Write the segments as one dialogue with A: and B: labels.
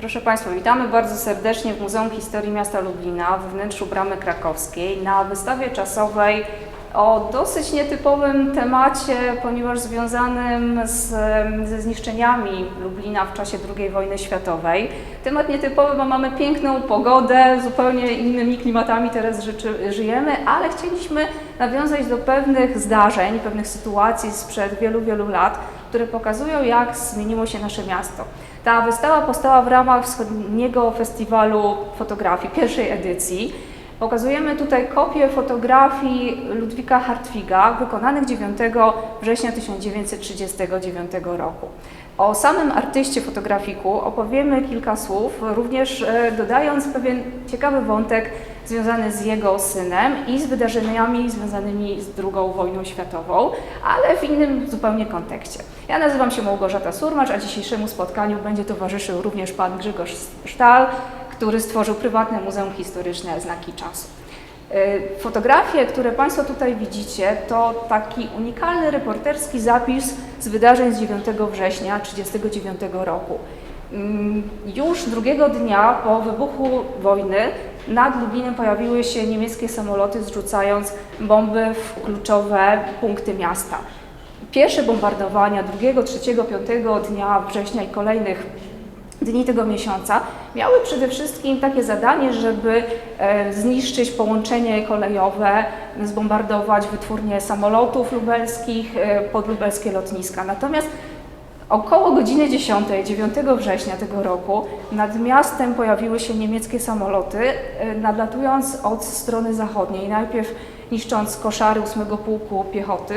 A: Proszę Państwa, witamy bardzo serdecznie w Muzeum Historii Miasta Lublina w wnętrzu Bramy Krakowskiej na wystawie czasowej o dosyć nietypowym temacie, ponieważ związanym z, ze zniszczeniami Lublina w czasie II wojny światowej. Temat nietypowy, bo mamy piękną pogodę, zupełnie innymi klimatami teraz żyjemy, ale chcieliśmy nawiązać do pewnych zdarzeń, pewnych sytuacji sprzed wielu, wielu lat, które pokazują, jak zmieniło się nasze miasto. Ta wystawa powstała w ramach Wschodniego Festiwalu Fotografii, pierwszej edycji. Pokazujemy tutaj kopie fotografii Ludwika Hartwiga, wykonanych 9 września 1939 roku. O samym artyście fotografiku opowiemy kilka słów, również e, dodając pewien ciekawy wątek związany z jego synem i z wydarzeniami związanymi z II wojną światową, ale w innym zupełnie kontekście. Ja nazywam się Małgorzata Surmacz, a dzisiejszemu spotkaniu będzie towarzyszył również pan Grzegorz Sztal, który stworzył prywatne Muzeum Historyczne Znaki Czasu. Y, Fotografie, które Państwo tutaj widzicie, to taki unikalny reporterski zapis z wydarzeń z 9 września 1939 roku. Mm, Już drugiego dnia po wybuchu wojny nad Lublinem pojawiły się niemieckie samoloty, zrzucając bomby w kluczowe punkty miasta. Pierwsze bombardowania drugiego, trzeciego, piątego dnia września i kolejnych dni tego miesiąca miały przede wszystkim takie zadanie, żeby e, zniszczyć połączenie kolejowe, zbombardować wytwórnie samolotów lubelskich, e, podlubelskie lotniska. Natomiast Około godziny 10, 9 września tego roku nad miastem pojawiły się niemieckie samoloty, e, nadlatując od strony zachodniej. Najpierw niszcząc koszary 8 Pułku Piechoty,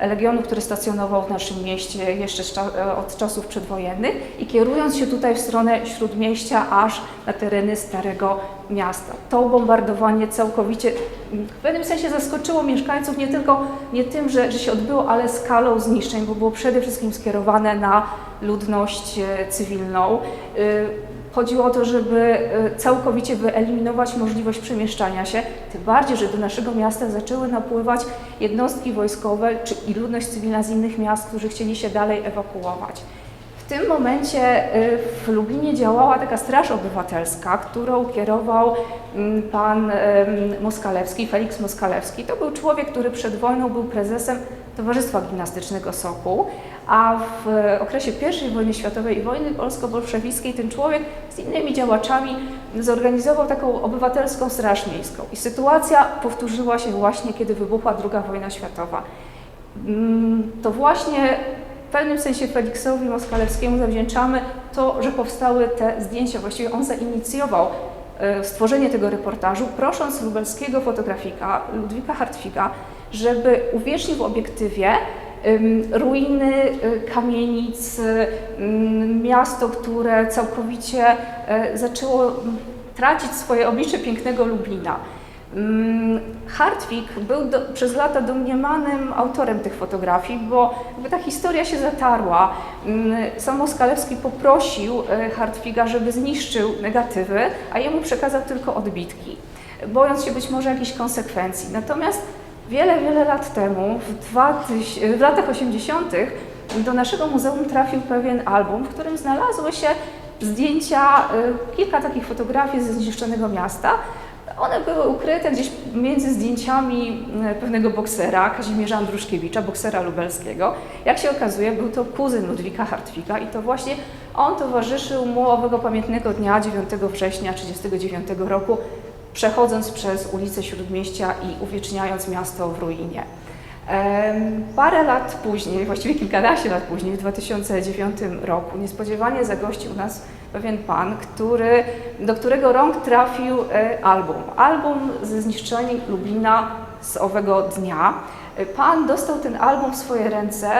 A: legionu, który stacjonował w naszym mieście jeszcze e, od czasów przedwojennych i kierując się tutaj w stronę Śródmieścia, aż na tereny Starego Miasta. To bombardowanie całkowicie mm, w pewnym sensie zaskoczyło mieszkańców nie tylko nie tym, że, że się odbyło, ale skalą zniszczeń, bo było przede wszystkim skierowane na ludność e, cywilną. Chodziło o to, żeby y, całkowicie wyeliminować możliwość przemieszczania się, tym bardziej, że do naszego miasta zaczęły napływać jednostki wojskowe czy i ludność cywilna z innych miast, którzy chcieli się dalej ewakuować. W tym momencie y, w Lublinie działała taka straż obywatelska, którą kierował mm, pan Moskalewski, Felix Moskalewski. To był człowiek, który przed wojną był prezesem Towarzystwa Gimnastycznego Sokół, a w okresie I wojny światowej i wojny polsko-bolszewickiej ten człowiek z innymi działaczami zorganizował taką obywatelską straż miejską. I sytuacja powtórzyła się właśnie, kiedy wybuchła II wojna światowa. Mm, To właśnie w pewnym sensie Feliksowi Moskalewskiemu zawdzięczamy to, że powstały te zdjęcia. Właściwie on zainicjował e, stworzenie tego reportażu, prosząc lubelskiego fotografika Ludwika Hartwiga, żeby uwiecznił w obiektywie ruiny y, kamienic, y, ym, miasto, które całkowicie e, zaczęło mm, tracić swoje oblicze pięknego Lublina. Mm, Hartwig był do, przez lata domniemanym autorem tych fotografii, bo ta historia się zatarła. Mm, Sam Moskalewski poprosił Hartwiga, żeby zniszczył negatywy, a jemu przekazał tylko odbitki, bojąc się być może jakichś konsekwencji. Natomiast wiele, wiele lat temu, w, 2000, w latach 80., do naszego muzeum trafił pewien album, w którym znalazły się zdjęcia, y, kilka takich fotografii ze zniszczonego miasta. One były ukryte gdzieś między zdjęciami y, pewnego boksera, Kazimierza Andruszkiewicza, boksera lubelskiego. Jak się okazuje, był to kuzyn Ludwika Hartwiga i to właśnie on towarzyszył mu owego pamiętnego dnia 9 września 1939 roku, przechodząc przez ulicę Śródmieścia i uwieczniając miasto w ruinie. Parę lat później, właściwie kilkanaście lat później, w 2009 roku, niespodziewanie zagościł nas pewien pan, który, do którego rąk trafił e, album. Album ze zniszczeniem Lublina z owego dnia. E, Pan dostał ten album w swoje ręce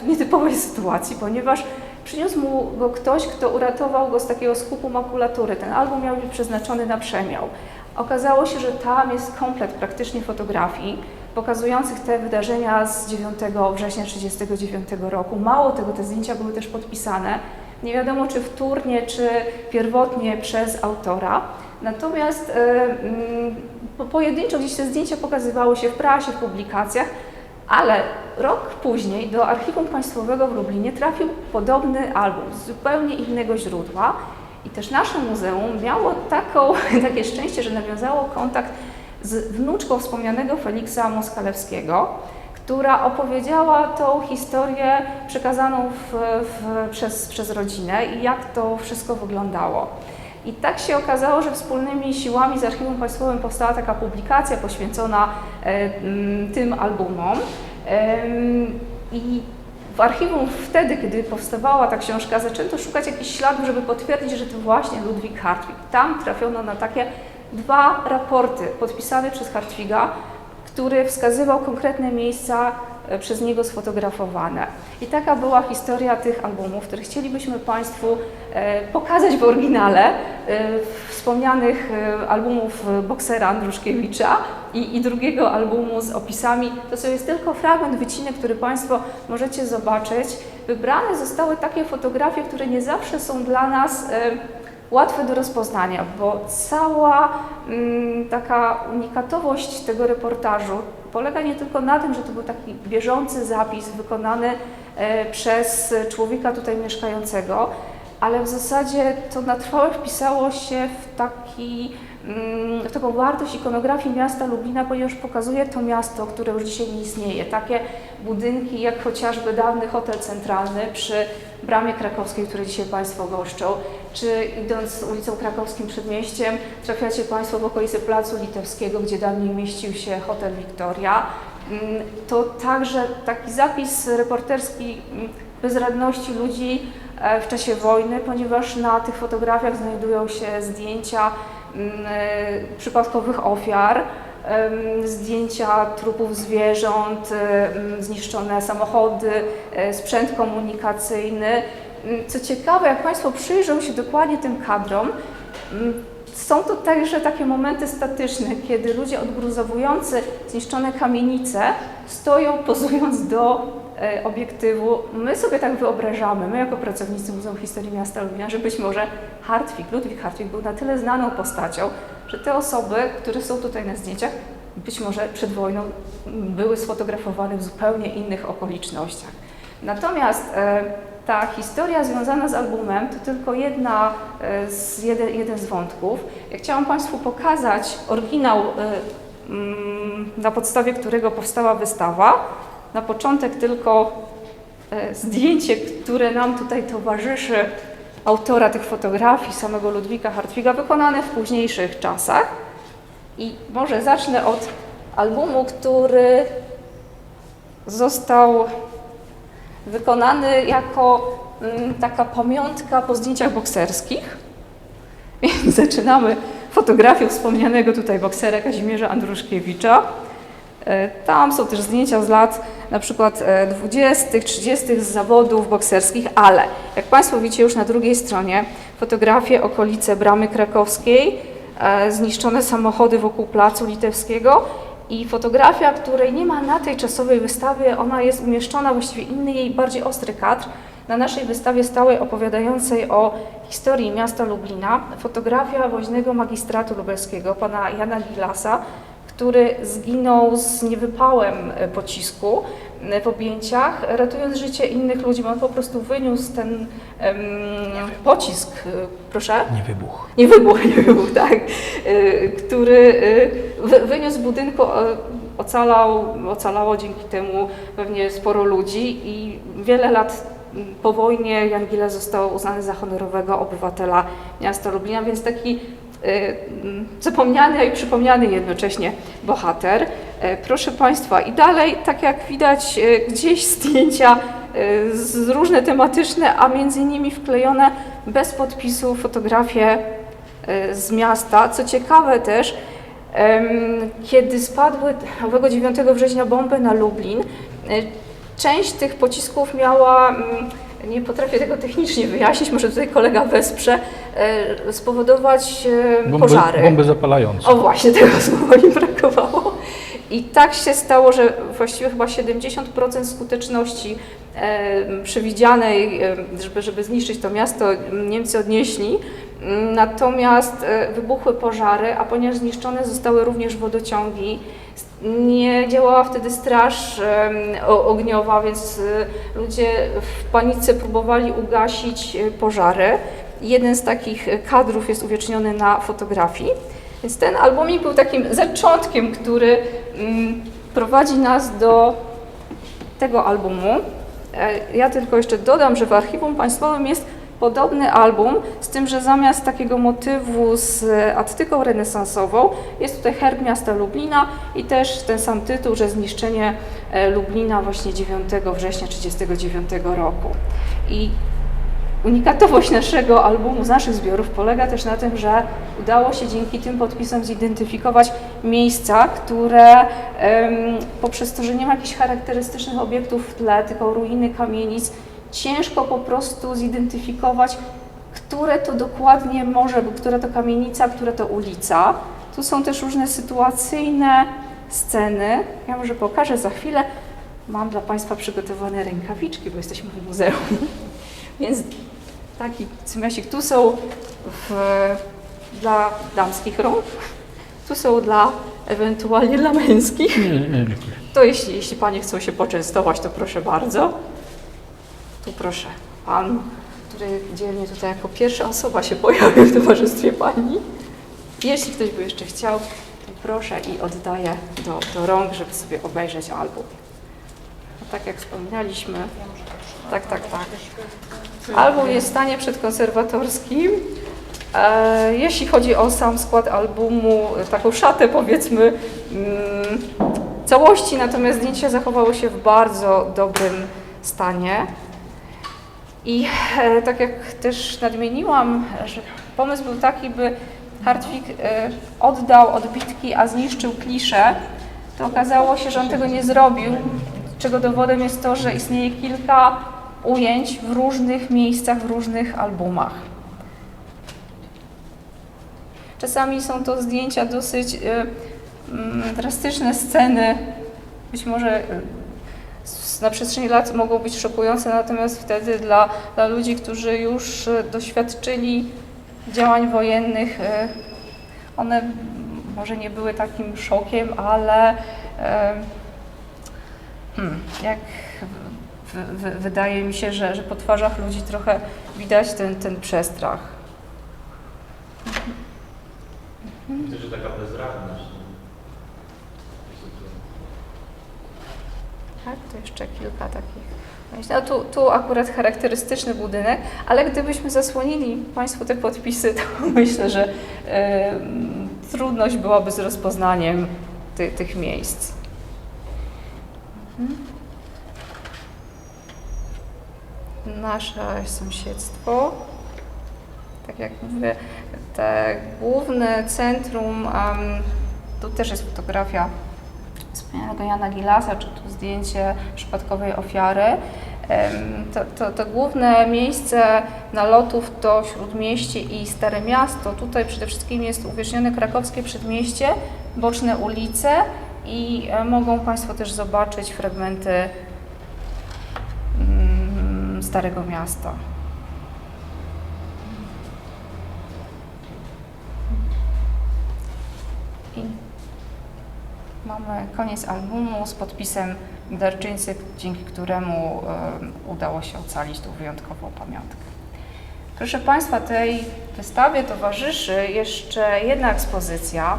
A: w nietypowej sytuacji, ponieważ przyniósł mu go ktoś, kto uratował go z takiego skupu makulatury. Ten album miał być przeznaczony na przemiał. Okazało się, że tam jest komplet praktycznie fotografii pokazujących te wydarzenia z 9 września 1939 roku. Mało tego, te zdjęcia były też podpisane. Nie wiadomo, czy wtórnie, czy pierwotnie przez autora. Natomiast po- pojedynczo gdzieś te zdjęcia pokazywały się w prasie, w publikacjach, ale rok później do Archiwum Państwowego w Lublinie trafił podobny album z zupełnie innego źródła. I też nasze muzeum miało taką, takie szczęście, że nawiązało kontakt z wnuczką wspomnianego Feliksa Moskalewskiego, która opowiedziała tą historię przekazaną w, w, przez, przez rodzinę i jak to wszystko wyglądało. I tak się okazało, że wspólnymi siłami z Archiwum Państwowym powstała taka publikacja poświęcona e, tym albumom. Em, I w archiwum wtedy, kiedy powstawała ta książka, zaczęto szukać jakichś śladów, żeby potwierdzić, że to właśnie Ludwik Hartwig. Tam trafiono na takie dwa raporty podpisane przez Hartwiga, który wskazywał konkretne miejsca przez niego sfotografowane. I taka była historia tych albumów, które chcielibyśmy Państwu e, pokazać w oryginale, e, wspomnianych e, albumów e, boksera Andruszkiewicza i, i drugiego albumu z opisami. To jest tylko fragment, wycinek, który Państwo możecie zobaczyć. Wybrane zostały takie fotografie, które nie zawsze są dla nas e, łatwe do rozpoznania, bo cała mm, taka unikatowość tego reportażu polega nie tylko na tym, że to był taki bieżący zapis wykonany e, przez człowieka tutaj mieszkającego, ale w zasadzie to na trwałe wpisało się w taki mm, w taką wartość ikonografii miasta Lublina, ponieważ pokazuje to miasto, które już dzisiaj nie istnieje. Takie budynki jak chociażby dawny hotel centralny przy bramie krakowskiej, które dzisiaj Państwo goszczą, czy idąc ulicą krakowskim przedmieściem trafiacie Państwo w okolice Placu Litewskiego, gdzie dawniej mieścił się hotel Victoria. Mm, To także taki zapis reporterski mm, bezradności ludzi e, w czasie wojny, ponieważ na tych fotografiach znajdują się zdjęcia mm, e, przypadkowych ofiar, zdjęcia trupów zwierząt, em, zniszczone samochody, e, sprzęt komunikacyjny. Mm, Co ciekawe, jak Państwo przyjrzą się dokładnie tym kadrom, mm, są to także takie momenty statyczne, kiedy ludzie odgruzowujący zniszczone kamienice stoją pozując do e, obiektywu. My sobie tak wyobrażamy, my jako pracownicy Muzeum Historii Miasta Lublina, że być może Hartwig, Ludwik Hartwig był na tyle znaną postacią, że te osoby, które są tutaj na zdjęciach, być może przed wojną były sfotografowane w zupełnie innych okolicznościach. Natomiast e, ta historia związana z albumem to tylko jedna e, z, jeden, jeden z wątków. Ja chciałam Państwu pokazać oryginał, e, mm, na podstawie którego powstała wystawa. Na początek tylko zdjęcie, które nam tutaj towarzyszy, autora tych fotografii, samego Ludwika Hartwiga, wykonane w późniejszych czasach. I może zacznę od albumu, który został wykonany jako mm, taka pamiątka po zdjęciach bokserskich. Więc zaczynamy fotografią wspomnianego tutaj boksera Kazimierza Andruszkiewicza. E, Tam są też zdjęcia z lat na przykład e, 20., 30. z zawodów bokserskich, ale jak Państwo widzicie już na drugiej stronie fotografie okolice Bramy Krakowskiej, e, zniszczone samochody wokół Placu Litewskiego i fotografia, której nie ma na tej czasowej wystawie, ona jest umieszczona, właściwie inny jej bardziej ostry kadr, na naszej wystawie stałej opowiadającej o historii miasta Lublina, fotografia woźnego magistratu lubelskiego, pana Jana Gilasa, który zginął z niewypałem e, pocisku w objęciach, ratując życie innych ludzi, bo on po prostu wyniósł ten em, pocisk, e, proszę?
B: Nie wybuch.
A: Nie wybuch, nie wybuch, tak, y, który wy- wyniósł z budynku, e, ocalał, ocalało dzięki temu pewnie sporo ludzi i wiele lat po wojnie Jan Gile został uznany za honorowego obywatela miasta Lublina, więc taki zapomniany, a i przypomniany jednocześnie bohater. E, Proszę Państwa, i dalej, tak jak widać, e, gdzieś zdjęcia e, z różne tematyczne, a między innymi wklejone bez podpisu fotografie z miasta. Co ciekawe też, kiedy spadły owego 9 września bomby na Lublin, część tych pocisków miała, mm, nie potrafię tego technicznie wyjaśnić, może tutaj kolega wesprze, e, spowodować e,
B: Bomby,
A: pożary.
B: bomby zapalające.
A: O właśnie, tego słowa mi brakowało. I tak się stało, że właściwie chyba 70% skuteczności e, przewidzianej, żeby, żeby zniszczyć to miasto, Niemcy odnieśli. Natomiast wybuchły pożary, a ponieważ zniszczone zostały również wodociągi, nie działała wtedy straż ogniowa, więc e, ludzie w panice próbowali ugasić e, pożary. jeden z takich kadrów jest uwieczniony na fotografii. Więc ten albumik był takim zaczątkiem, który mm, prowadzi nas do tego albumu. E, Ja tylko jeszcze dodam, że w Archiwum Państwowym jest podobny album, z tym, że zamiast takiego motywu z attyką renesansową jest tutaj herb miasta Lublina i też ten sam tytuł, że zniszczenie e, Lublina właśnie 9 września 1939 roku. I Unikatowość naszego albumu, z naszych zbiorów polega też na tym, że udało się dzięki tym podpisom zidentyfikować miejsca, które poprzez to, że nie ma jakichś charakterystycznych obiektów w tle, tylko ruiny kamienic, ciężko po prostu zidentyfikować, które to dokładnie może, która to kamienica, która to ulica. Tu są też różne sytuacyjne sceny. Ja może pokażę za chwilę. Mam dla Państwa przygotowane rękawiczki, bo jesteśmy w muzeum. Więc taki cymiasik. Tu są w, dla damskich rąk, tu są dla ewentualnie dla męskich.
B: Nie, nie, dziękuję.
A: To jeśli, jeśli Panie chcą się poczęstować, to proszę bardzo. Tu proszę, Pan, który dzielnie tutaj jako pierwsza osoba się pojawił w towarzystwie Pani. Jeśli ktoś by jeszcze chciał, to proszę i oddaję do, do rąk, żeby sobie obejrzeć album. Tak jak wspominaliśmy, tak, tak, tak. Album jest w stanie przedkonserwatorskim. E, jeśli chodzi o sam skład albumu, taką szatę powiedzmy mm, całości, natomiast zdjęcia zachowały się w bardzo dobrym stanie. I e, tak jak też nadmieniłam, że pomysł był taki, by Hartwig e, oddał odbitki, a zniszczył klisze, to okazało się, że on tego nie zrobił, czego dowodem jest to, że istnieje kilka ujęć w różnych miejscach, w różnych albumach. Czasami są to zdjęcia dosyć e, drastyczne sceny, być może na przestrzeni lat mogą być szokujące, natomiast wtedy dla, dla ludzi, którzy już e, doświadczyli działań wojennych, e, one może nie były takim szokiem, ale e, hmm, jak wydaje mi się, że, że po twarzach ludzi trochę widać ten, ten przestrach.
C: Widzę, że taka bezradność.
A: Tak, to jeszcze kilka takich. No tu, tu akurat charakterystyczny budynek, ale gdybyśmy zasłonili Państwu te podpisy, to myślę, że e, trudność byłaby z rozpoznaniem ty, tych miejsc. Mhm. Nasze sąsiedztwo. Tak jak mówię, te główne centrum, em, tu też jest fotografia wspomnianego Jana Gilasa, czy tu zdjęcie przypadkowej ofiary. To, to, to główne miejsce nalotów to Śródmieście i Stare Miasto. Tutaj przede wszystkim jest uwiecznione krakowskie przedmieście, boczne ulice i e, mogą Państwo też zobaczyć fragmenty mm, Starego Miasta. Mamy koniec albumu z podpisem darczyńcy, dzięki któremu udało się ocalić tą wyjątkową pamiątkę. Proszę Państwa, tej wystawie towarzyszy jeszcze jedna ekspozycja.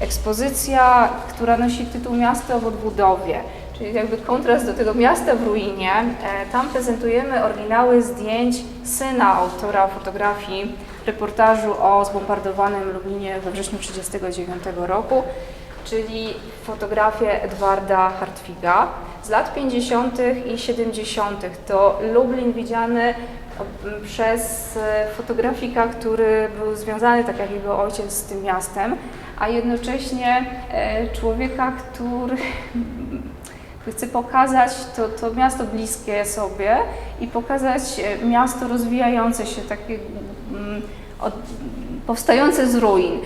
A: Ekspozycja, która nosi tytuł Miasto w odbudowie, czyli jakby kontrast do tego miasta w ruinie. E, Tam prezentujemy oryginały zdjęć syna autora fotografii reportażu o zbombardowanym Lublinie we wrześniu 1939 roku, czyli fotografię Edwarda Hartwiga z lat 50. i 70. To Lublin widziany przez e, fotografika, który był związany, tak jak jego ojciec, z tym miastem, a jednocześnie e, człowieka, który chce pokazać to, to miasto bliskie sobie i pokazać e, miasto rozwijające się, takie od, powstające z ruin.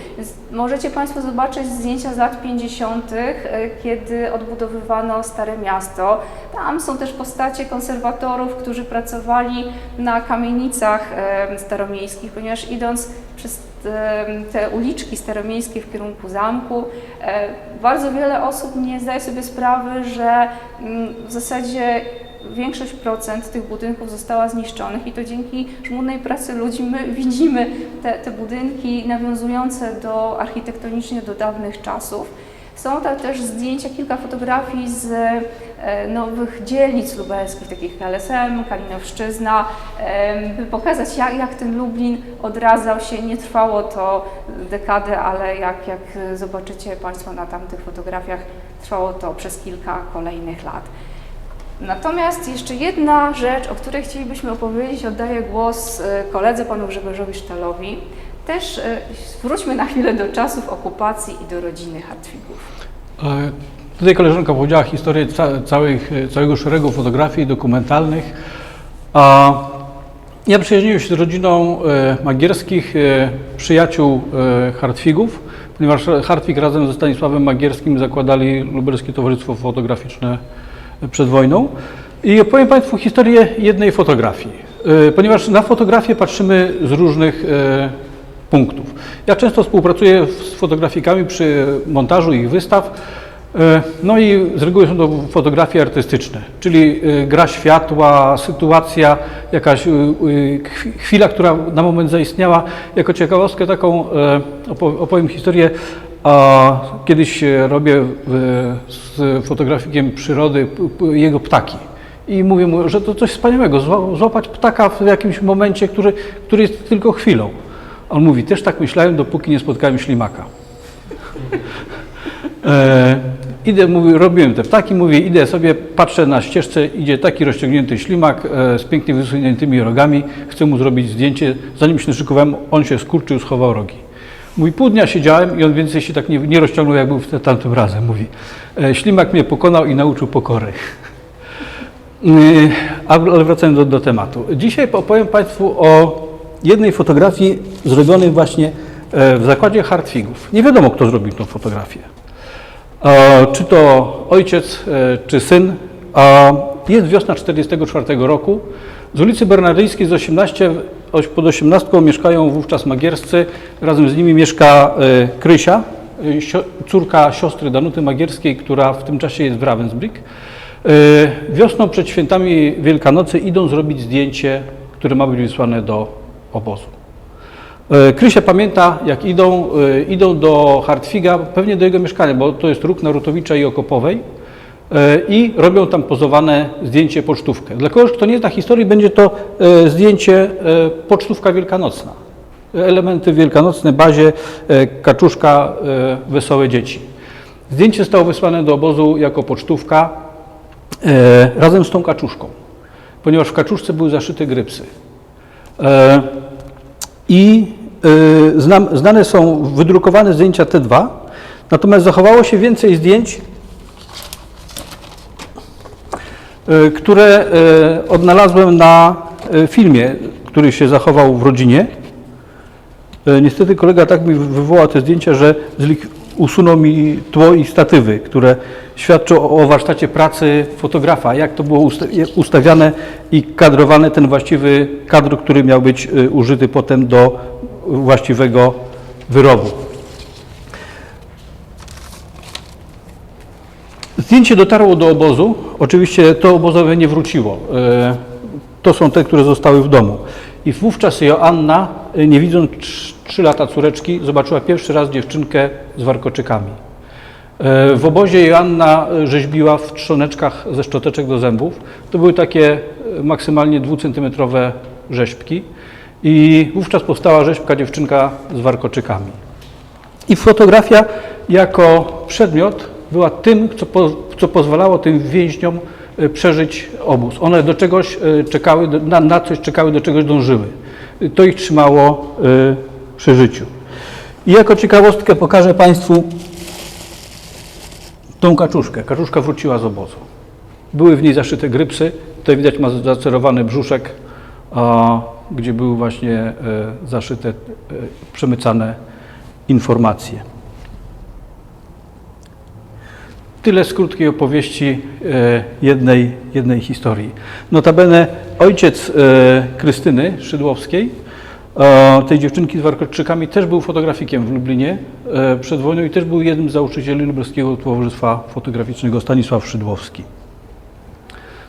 A: Możecie Państwo zobaczyć zdjęcia z lat 50., e, kiedy odbudowywano Stare Miasto. Tam są też postacie konserwatorów, którzy pracowali na kamienicach e, staromiejskich, ponieważ idąc przez e, te uliczki staromiejskie w kierunku zamku, bardzo wiele osób nie zdaje sobie sprawy, że mm, w zasadzie większość procent tych budynków została zniszczonych i to dzięki żmudnej pracy ludzi my widzimy te, te budynki nawiązujące do architektonicznie do dawnych czasów. Są tam też zdjęcia, kilka fotografii z e, nowych dzielnic lubelskich, takich jak LSM, Kalinowszczyzna, by pokazać jak, jak ten Lublin odradzał się. Nie trwało to dekadę, ale jak, jak zobaczycie Państwo na tamtych fotografiach, trwało to przez kilka kolejnych lat. Natomiast jeszcze jedna rzecz, o której chcielibyśmy opowiedzieć, oddaję głos e, koledze panu Grzegorzowi Sztalowi. Też e, wróćmy na chwilę do czasów okupacji i do rodziny Hartwigów.
B: E, Tutaj koleżanka powiedziała historię ca całych, całego szeregu fotografii dokumentalnych. A ja przyjaźniłem się z rodziną Magierskich, przyjaciół Hartwigów, ponieważ Hartwig razem ze Stanisławem Magierskim zakładali Lubelskie Towarzystwo Fotograficzne przed wojną. I opowiem Państwu historię jednej fotografii, e, ponieważ na fotografię patrzymy z różnych e, punktów. Ja często współpracuję z fotografikami przy montażu ich wystaw. E, No i z reguły są to fotografie artystyczne, czyli gra światła, sytuacja, jakaś chwi- chwila, która na moment zaistniała. Jako ciekawostkę taką opo- opowiem historię. A kiedyś robię e, z fotografikiem przyrody jego ptaki. I mówię mu, że to coś wspaniałego, zła- złapać ptaka w jakimś momencie, który, który jest tylko chwilą. On mówi, też tak myślałem, dopóki nie spotkałem ślimaka. E, idę, mówi, robiłem te ptaki, mówię, idę sobie, patrzę na ścieżce, idzie taki rozciągnięty ślimak e, z pięknie wysuniętymi rogami, chcę mu zrobić zdjęcie, zanim się szykowałem, on się skurczył, schował rogi. Mówi, pół dnia siedziałem i on więcej się tak nie, nie rozciągnął, jak był wtedy tamtym razem. Mówi, e, ślimak mnie pokonał i nauczył pokory. Yy, Ale wracając do, do tematu. Dzisiaj opowiem Państwu o jednej fotografii zrobionej właśnie e, w zakładzie Hartwigów. Nie wiadomo, kto zrobił tą fotografię. E, Czy to ojciec, czy syn. Jest wiosna 1944 roku. Z ulicy Bernardyjskiej z 18, oś- pod 18 mieszkają wówczas Magierscy. Razem z nimi mieszka e, Krysia, e, córka siostry Danuty Magierskiej, która w tym czasie jest w Ravensbrück. E, Wiosną przed świętami Wielkanocy idą zrobić zdjęcie, które ma być wysłane do obozu. Krysia pamięta, jak idą, idą do Hartwiga, pewnie do jego mieszkania, bo to jest róg Narutowicza i Okopowej i robią tam pozowane zdjęcie pocztówkę. Dla kogoś, kto nie zna historii, będzie to e, zdjęcie e, pocztówka wielkanocna. Elementy wielkanocne, bazie, e, kaczuszka, e, wesołe dzieci. Zdjęcie zostało wysłane do obozu jako pocztówka e, razem z tą kaczuszką, ponieważ w kaczuszce były zaszyte grypsy. E, I e, znane są wydrukowane zdjęcia te dwa, natomiast zachowało się więcej zdjęć, e, które e, odnalazłem na e, filmie, który się zachował w rodzinie. E, Niestety kolega tak mi wywołał te zdjęcia, że usunął mi tło i statywy, które świadczą o warsztacie pracy fotografa, jak to było usta- ustawiane i kadrowane, ten właściwy kadr, który miał być e, użyty potem do właściwego wyrobu. Zdjęcie dotarło do obozu. Oczywiście to obozowe nie wróciło. E, To są te, które zostały w domu. I wówczas Joanna, e, nie widząc trz- trzy lata córeczki, zobaczyła pierwszy raz dziewczynkę z warkoczykami. E, W obozie Joanna rzeźbiła w trzoneczkach ze szczoteczek do zębów. To były takie maksymalnie dwucentymetrowe rzeźbki. I wówczas powstała rzeźbka dziewczynka z warkoczykami. I fotografia jako przedmiot była tym, co, po, co pozwalało tym więźniom e, przeżyć obóz. One do czegoś e, czekały, na, na coś czekały, do czegoś dążyły. To ich trzymało e, przy życiu. I jako ciekawostkę pokażę Państwu tą kaczuszkę. Kaczuszka wróciła z obozu. Były w niej zaszyte grypsy. Tutaj widać ma zacerowany brzuszek, a, gdzie były właśnie e, zaszyte, e, przemycane informacje. Tyle z krótkiej opowieści e, jednej, jednej historii. Notabene ojciec e, Krystyny Szydłowskiej, e, tej dziewczynki z warkoczykami, też był fotografikiem w Lublinie przed wojną i też był jednym z założycieli Lubelskiego Towarzystwa Fotograficznego Stanisław Szydłowski.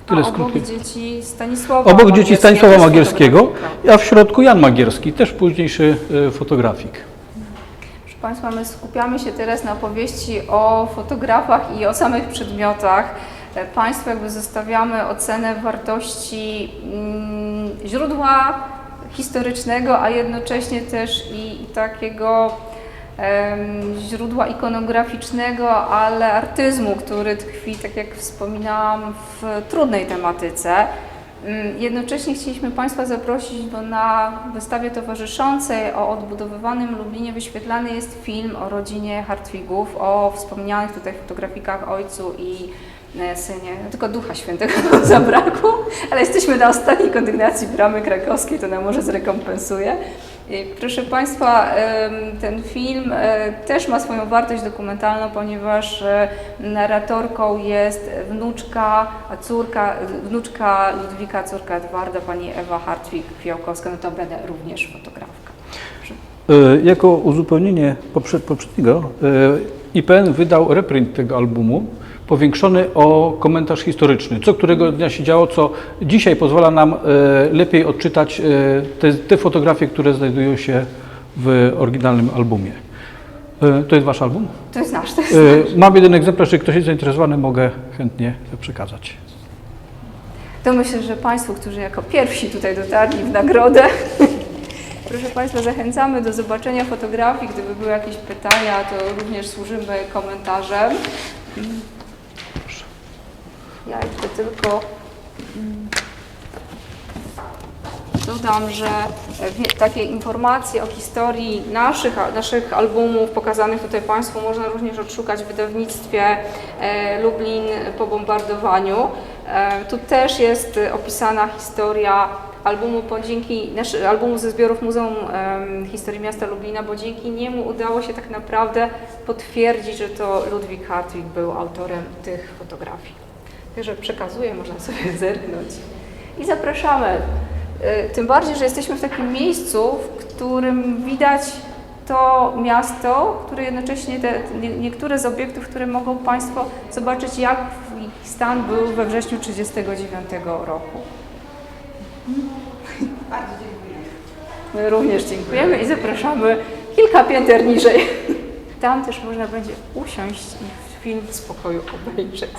B: Tyle
A: obok
B: skrótki.
A: dzieci Stanisława
B: Obok dzieci Stanisława Magierskiego, a w środku Jan Magierski, też późniejszy fotografik.
A: Państwa, my skupiamy się teraz na opowieści o fotografach i o samych przedmiotach. Państwu jakby zostawiamy ocenę wartości mm, źródła historycznego, a jednocześnie też i, i takiego źródła ikonograficznego, ale artyzmu, który tkwi, tak jak wspominałam, w trudnej tematyce. Mm, Jednocześnie chcieliśmy Państwa zaprosić, bo na wystawie towarzyszącej o odbudowywanym Lublinie wyświetlany jest film o rodzinie Hartwigów, o wspomnianych tutaj fotografikach ojcu i e, synie. Tylko Ducha Świętego zabrakło, ale jesteśmy na ostatniej kondygnacji Bramy Krakowskiej, to nam może zrekompensuje. Proszę Państwa, ten film e, też ma swoją wartość dokumentalną, ponieważ e, narratorką jest wnuczka, córka, wnuczka Ludwika, córka Edwarda, pani Ewa Hartwig-Fiałkowska, notabene również fotografka.
B: E, Jako uzupełnienie poprze- poprzedniego, IPN wydał reprint tego albumu, powiększony o komentarz historyczny, co którego dnia się działo, co dzisiaj pozwala nam e, lepiej odczytać e, te, te fotografie, które znajdują się w oryginalnym albumie. E, To jest Wasz album?
A: To jest nasz, to jest
B: E, Mam jeden egzemplarz, jeżeli ktoś jest zainteresowany, mogę chętnie przekazać.
A: To myślę, że Państwu, którzy jako pierwsi tutaj dotarli w nagrodę, proszę Państwa, zachęcamy do zobaczenia fotografii. Gdyby były jakieś pytania, to również służymy komentarzem. Ja jeszcze tylko mm, dodam, że e, takie informacje o historii naszych, naszych albumów pokazanych tutaj Państwu można również odszukać w wydawnictwie e, Lublin po bombardowaniu. E, Tu też jest opisana historia albumu, bo dzięki albumu ze zbiorów Muzeum Historii Miasta Lublina, bo dzięki niemu udało się tak naprawdę potwierdzić, że to Ludwik Hartwig był autorem tych fotografii. Także przekazuję, można sobie zerknąć. I zapraszamy. E, Tym bardziej, że jesteśmy w takim miejscu, w którym widać to miasto, które jednocześnie te, nie- niektóre z obiektów, które mogą Państwo zobaczyć, jak ich stan był we wrześniu 1939 roku.
D: Bardzo dziękuję.
A: My również dziękujemy i zapraszamy kilka pięter niżej. Tam też można będzie usiąść i film w spokoju obejrzeć.